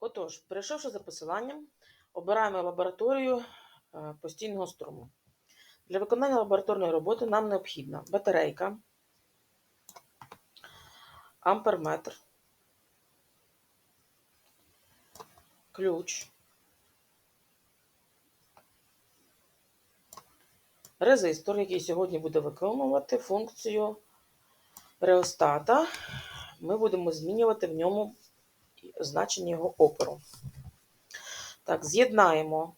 Отож, перейшовши за посиланням, обираємо лабораторію е, постійного струму. Для виконання лабораторної роботи нам необхідна батарейка, амперметр, ключ, резистор, який сьогодні буде виконувати функцію реостата. Ми будемо змінювати в ньому значення його опору. Так, з'єднаємо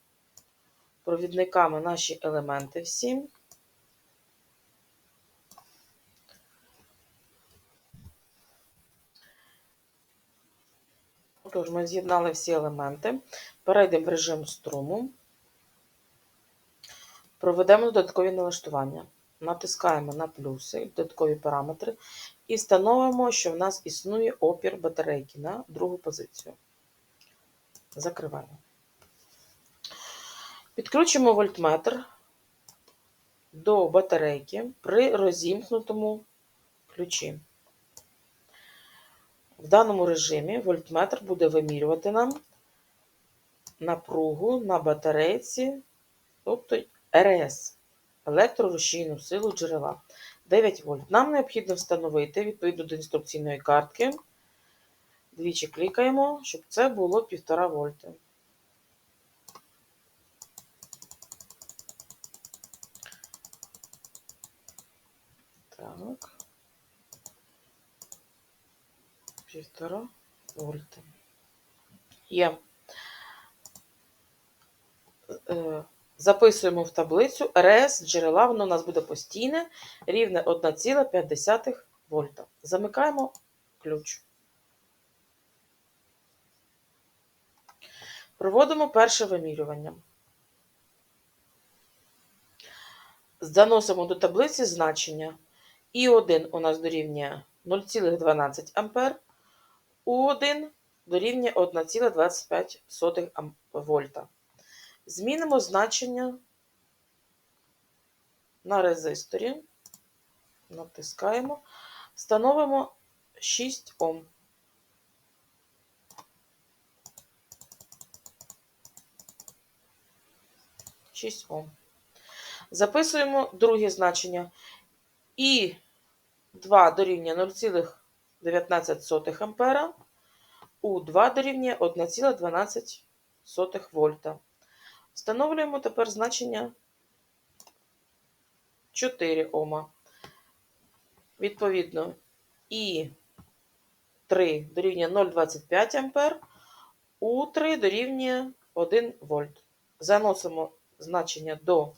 провідниками наші елементи всі. Отож, ми з'єднали всі елементи. Перейдемо в режим струму. Проведемо додаткові налаштування. Натискаємо на плюси, додаткові параметри, і встановимо, що в нас існує опір батарейки на другу позицію. Закриваємо. Підключимо вольтметр до батарейки при розімкнутому ключі. В даному режимі вольтметр буде вимірювати нам напругу на батарейці, тобто РС, електрорушійну силу джерела 9 вольт. Нам необхідно встановити відповідно до інструкційної картки. Двічі клікаємо, щоб це було 1,5 вольти. Так. Півтора вольта. Є. Е, Записуємо в таблицю РС джерела, воно у нас буде постійне, рівне 1,5 вольта. Замикаємо ключ. Проводимо перше вимірювання. Заносимо до таблиці значення. І1 у нас дорівнює 0,12 А, У1 дорівнює 1,25 вольта. Змінимо значення на резисторі, натискаємо, встановимо 6 Ом. Шість Ом. Записуємо друге значення. І 2 дорівнює 0,19 ампера, У2 дорівнює 1,12 вольта. Встановлюємо тепер значення 4 Ома. Відповідно, І 3 дорівнює 0,25 ампер, У3 дорівнює 1 вольт. Заносимо значення до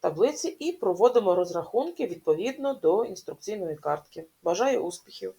таблиці і проводимо розрахунки відповідно до інструкційної картки. Бажаю успіхів!